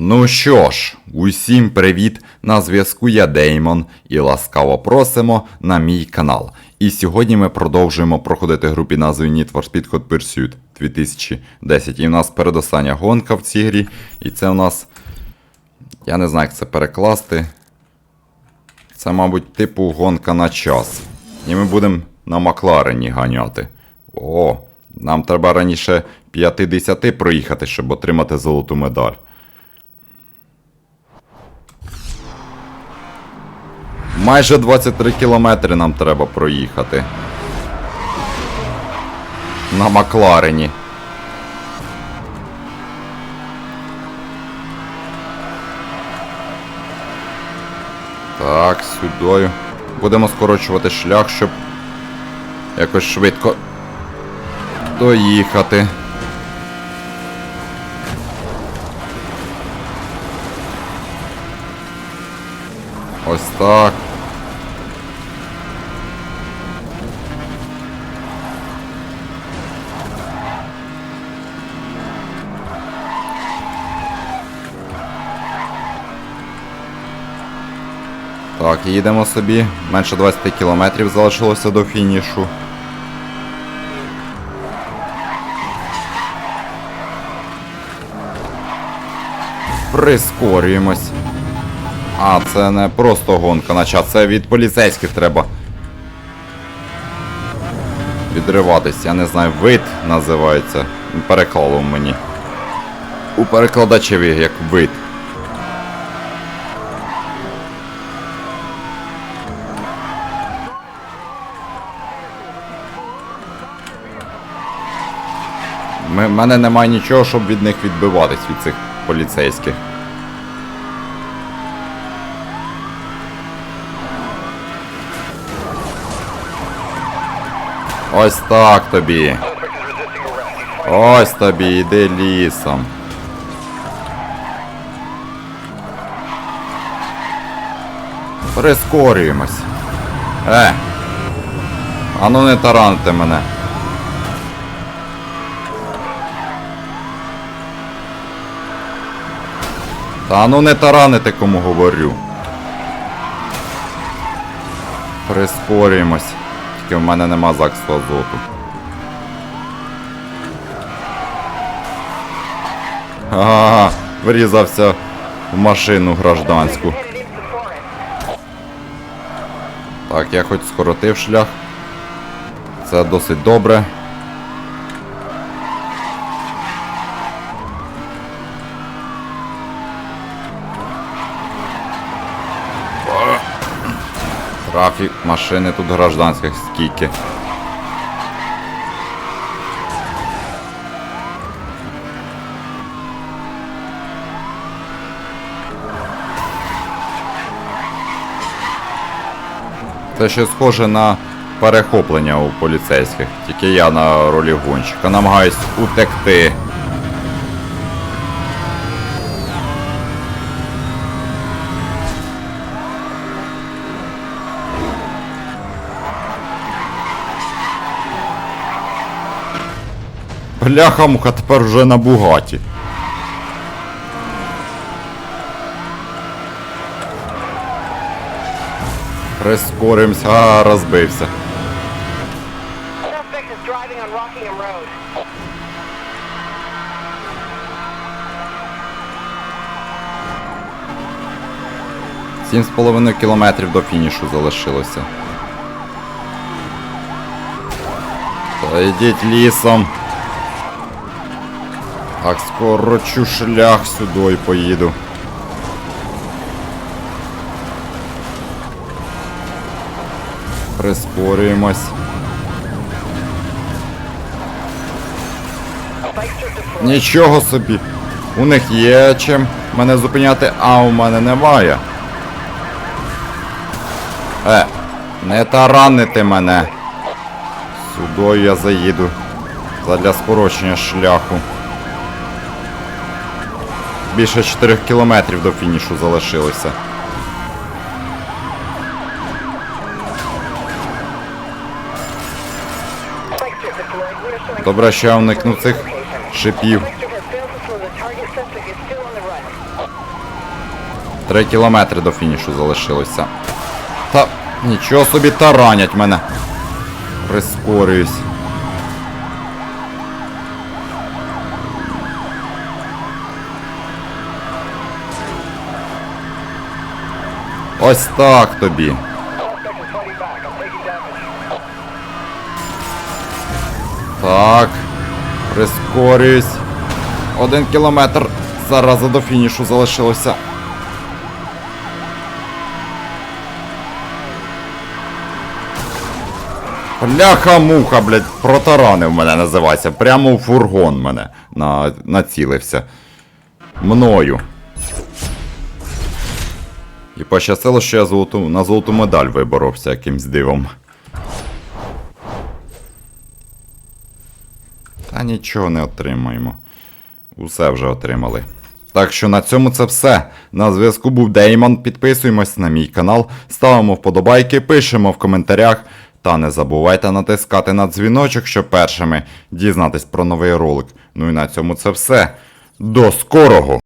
Ну що ж, усім привіт! На зв'язку я Деймон і ласкаво просимо на мій канал. І сьогодні ми продовжуємо проходити гру під назвою Need for Speed Hot Pursuit 2010. І в нас передостання гонка в цій грі. І це у нас. Я не знаю, як це перекласти. Це, мабуть, типу гонка на час. І ми будемо на Макларені ганяти. О, нам треба раніше 50 проїхати, щоб отримати золоту медаль. Майже 23 кілометри нам треба проїхати. На Макларені. Так, сюди. Будемо скорочувати шлях, щоб якось швидко доїхати. Ось так. Так, їдемо собі. Менше 20 кілометрів залишилося до фінішу. Прискорюємось. А, це не просто гонка на час, це від поліцейських треба. Відриватись, я не знаю, вид називається. Переклало мені. У перекладачеві як вид. У мене немає нічого, щоб від них відбиватись від цих поліцейських. Ось так тобі. Ось тобі, іди лісом. Прискорюємось. Е. Ану не таранте мене. Та ну не тараните, кому говорю. Прискорюємось. Тільки в мене нема захисту азоту. Ага, врізався в машину гражданську. Так, я хоч скоротив шлях. Це досить добре. Трафік, машини тут гражданських скільки. Це ще схоже на перехоплення у поліцейських. Тільки я на ролі гонщика намагаюсь утекти. Бляха-муха, тепер вже на Бугаті. Прискоримся, а розбився. Сім з половиною кілометрів до фінішу залишилося. Та йдіть лісом. Так, скорочу шлях сюди поїду. Прискорюємось. Нічого собі. У них є чим мене зупиняти, а у мене немає. Е, не таранити мене. Сюдою я заїду. Задля скорочення шляху. Більше 4 кілометрів до фінішу залишилося. Добре, що я уникнув цих шипів. Три кілометри до фінішу залишилося. Та нічого собі таранять мене. Прискорююсь. Ось так тобі. Так. Прискорююсь. Один кілометр. Зараз до фінішу залишилося. Бляха-муха, блядь, протаранив мене називається. Прямо у фургон мене на... націлився. Мною. І пощастило, що я золоту... на золоту медаль виборовся якимсь дивом. Та нічого не отримаємо. Усе вже отримали. Так що на цьому це все. На зв'язку був Деймон. Підписуємось на мій канал, ставимо вподобайки, пишемо в коментарях. Та не забувайте натискати на дзвіночок, щоб першими дізнатись про новий ролик. Ну і на цьому це все. До скорого!